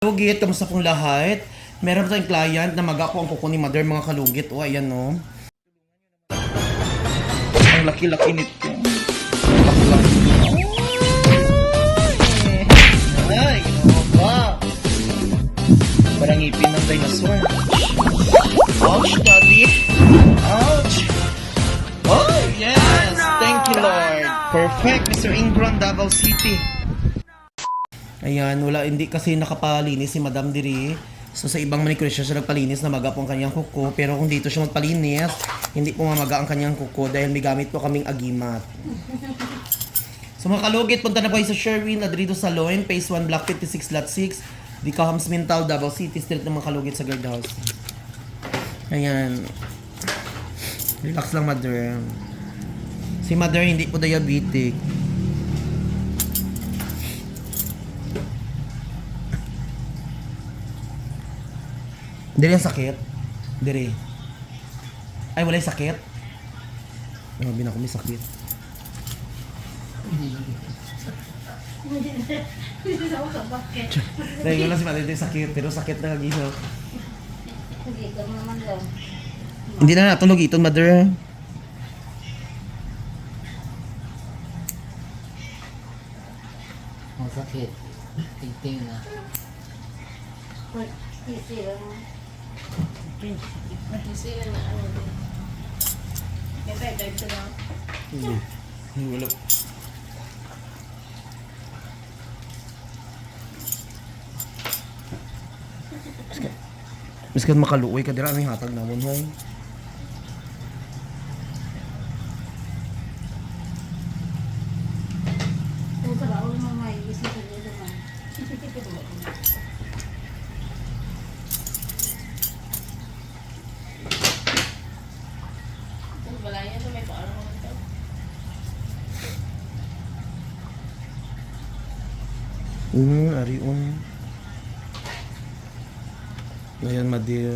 Kalugit, kamusta pong lahat? Meron tayong client na mag-ako ang kuko Mother mga kalugit. O, ayan no. Ang laki-laki nito. Ay, ano ba? Parang ngipin ng dinosaur. Ouch, daddy. Ouch. Oh, yes. Thank you, Lord. Perfect, Mr. Ingram, Davao City. Ayan, wala, hindi kasi nakapalinis si Madam Diri. So sa ibang manicure siya, siya nagpalinis na maga po ang kanyang kuko. Pero kung dito siya magpalinis, hindi po mamaga ang kanyang kuko dahil may gamit po kaming agimat. So mga kalugit, punta na po sa Sherwin Adrido Salon, Phase 1, Block 56, Lot 6, Di Kahams Mintal, Davao City, Street ng mga kalugit sa guard house. Ayan. Relax lang, mother. Si mother hindi po diabetic. Diri ang sakit. Diri. Ay, wala yung sakit. Grabe na ako, may sakit. Dahil wala si yung sakit, pero sakit na kagino. Hindi ka naman lang. Hindi na natulog ito, Mother. Masakit. Tingting na. Kasi lang. Sila na ano din. Kaya tayo ito lang. Hindi. Wala. Miskan makaluoy ka dira may hatag namon hoy. Kung sa baon mo may isip ko dito man. Kung wala yan, may paano mo ito. Mm, ari on. Ngayon, Madir.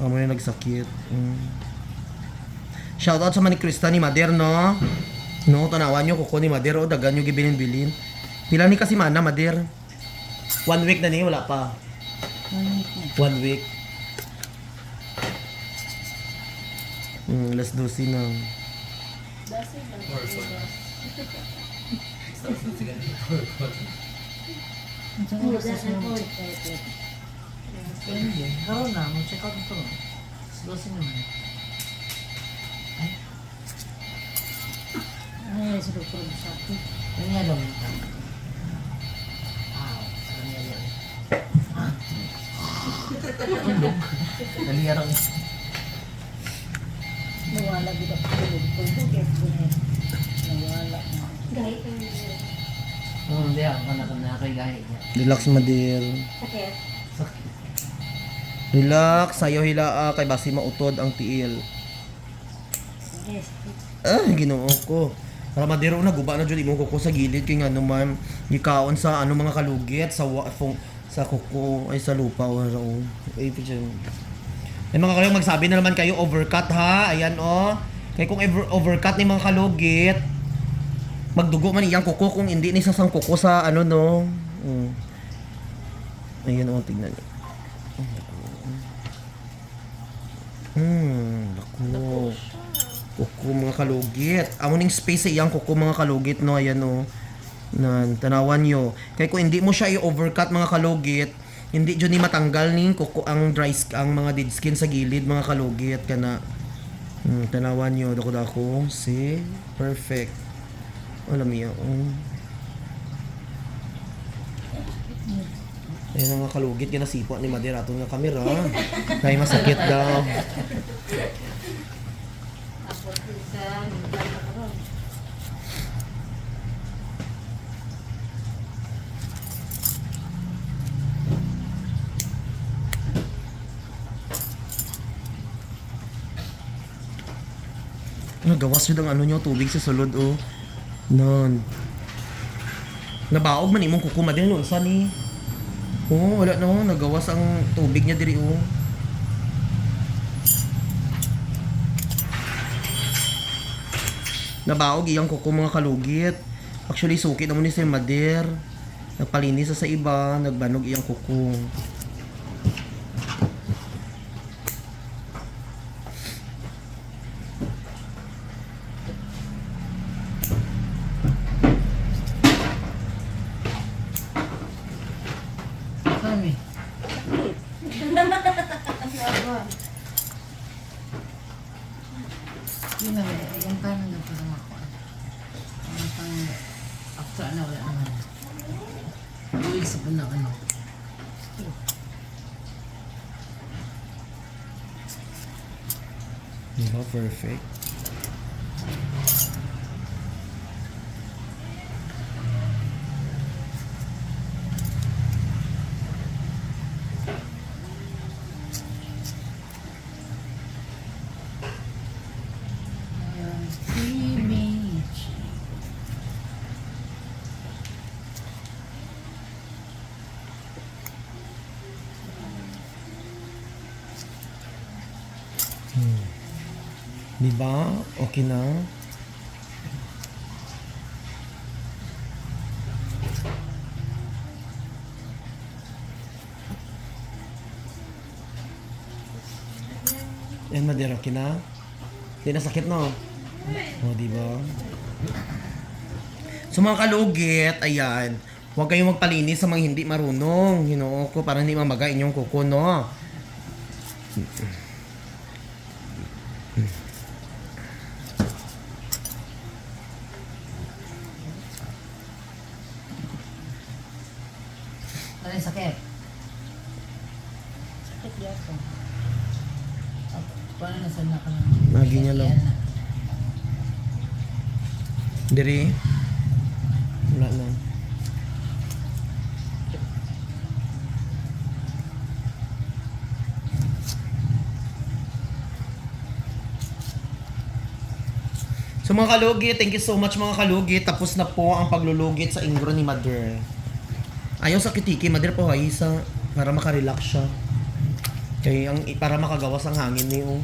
Mo yung nagsakit. Mm. Shoutout sa man ni Krista ni Madir, no? No, tanawan nyo, kuko ni Madir, o, dagan nyo gibilin-bilin. Pila ni kasi mana, Madir? One week na ni, wala pa. One week. Mm, alas 12 na. Karoon na. Mag-check out ito. Slosin naman. Ay, sa doktor sa akin. Ano nga daw ito? Ow. Ano nga yan? Ah. Naliyarang. Nawala dito ako doktor. Bukit ko na. Nawala na. Gahit ang Oo, hindi ako. Anak na kay gahi niya. Relax, Madir. sakit. Sakit. Relax, sayo hila kay basi mautod ang tiil. Yes. Ah, ginoo ko. Para madiro na guba na jud imong kuko sa gilid kay nga naman gikaon sa ano mga kalugit sa wa, sa kuko ay sa lupa o sa ay picture. Ay mga kayo magsabi na naman kayo overcut ha. Ayan oh. Kay kung ever overcut ni mga kalugit magdugo man iyang kuko kung hindi ni sasang kuko sa ano no. Mm. Ayan oh, tignan niyo. Hmm, naku. Kuko mga kalugit. Amo ning space sa iyang kuko mga kalugit no ayan no. Nan tanawan nyo. Kay kung hindi mo siya i-overcut mga kalugit, hindi jud ni matanggal ning kuko ang dry sk- ang mga dead skin sa gilid mga kalugit kana. Hmm, tanawan nyo dako dako. See? Perfect. Alam niyo. Oh. Ayan ang mga kalugit kinasipo ni Maderato nga kamera. Kaya masakit daw. Nagawas yun ang ano nyo, tubig sa sulod, oh. Nun. Nabaog man imong kukuma din, no? Saan ni? Oo, wala na, oh. Nagawas ang tubig niya diri, oh. Nabaog iyang kuko mga kalugit. Actually, suki naman ni Sir Mader. Nagpalinis sa sa iba, nagbanog iyang kuko. Yun na, yung parang na parang ako. Ang pang after na wala naman. Uwi sa na ano. Diba? Perfect. Diba? Okay na? Yan, Madera, okay na? Hindi na sakit, no? O, oh, diba? So mga kalugit, ayan, huwag kayong magpalinis sa mga hindi marunong, ginoo ko, para hindi mamaga inyong kuko, no? Ano yung sakit? Sakit yan ko. Paano na sana ka lang? Lagi niya lang. Diri? Wala na. So mga kalugit, thank you so much mga kalugit. Tapos na po ang paglulugit sa ingro ni Mother. Ayaw sa kitiki, Mother po ay sa para makarelax siya. Kaya ang para makagawas ang hangin niyo.